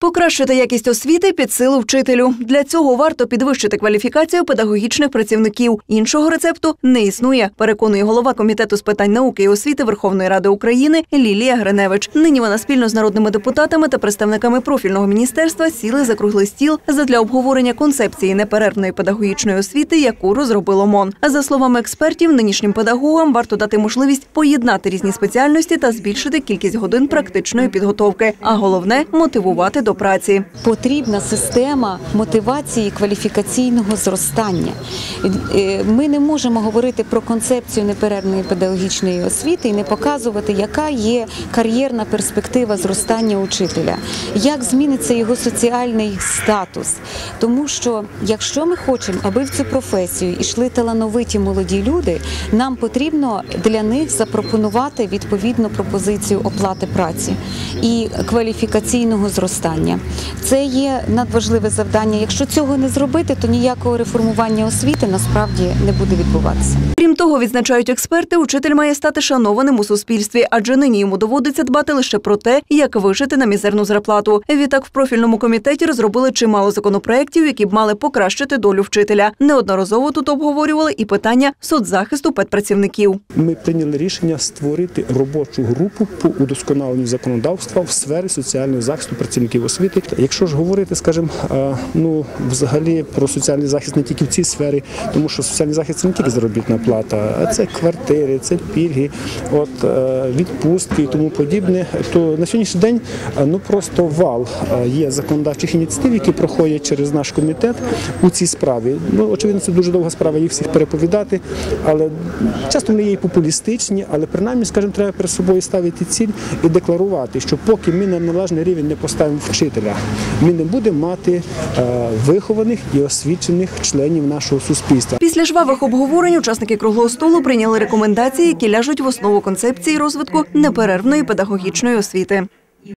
Покращити якість освіти під силу вчителю. Для цього варто підвищити кваліфікацію педагогічних працівників. Іншого рецепту не існує, переконує голова комітету з питань науки і освіти Верховної Ради України Лілія Гриневич. Нині вона спільно з народними депутатами та представниками профільного міністерства сіли за круглий стіл задля обговорення концепції неперервної педагогічної освіти, яку розробило МОН. За словами експертів, нинішнім педагогам варто дати можливість поєднати різні спеціальності та збільшити кількість годин практичної підготовки. А головне мотивувати до праці. потрібна система мотивації кваліфікаційного зростання. Е, Ми не можемо говорити про концепцію неперервної педагогічної освіти і не показувати, яка є кар'єрна перспектива зростання учителя, як зміниться його соціальний статус. Тому що якщо ми хочемо, аби в цю професію йшли талановиті молоді люди, нам потрібно для них запропонувати відповідну пропозицію оплати праці і кваліфікаційного зростання. Це є надважливе завдання. Якщо цього не зробити, то ніякого реформування освіти насправді не буде відбуватися. Крім того, відзначають експерти, учитель має стати шанованим у суспільстві, адже нині йому доводиться дбати лише про те, як вижити на мізерну зарплату. Відтак, в профільному комітеті розробили чимало законопроєктів, які б мали покращити долю вчителя. Неодноразово тут обговорювали і питання соцзахисту педпрацівників. Ми прийняли рішення створити робочу групу по удосконаленню законодавства в сфері соціального захисту працівників освіти. Якщо ж говорити, скажімо, е, ну взагалі про соціальний захист не тільки в цій сфері, тому що соціальний захист це не тільки заробітна плата, а це квартири, це пільги, от е, відпустки і тому подібне. То на сьогоднішній день е, ну просто вал є законодавчих ініціатив, які проходять через наш комітет у цій справі. Ну очевидно, це дуже довга справа їх всіх переповідати, але часто вони є і популістичні, але принаймні, скажімо, треба перед собою ставити ціль і декларувати, що поки ми на належний рівень не поставимо вчителя, ми не будемо мати е, вихованих і освічених членів нашого суспільства. Після жвавих обговорень учасники круглого столу прийняли рекомендації, які ляжуть в основу концепції розвитку неперервної педагогічної освіти.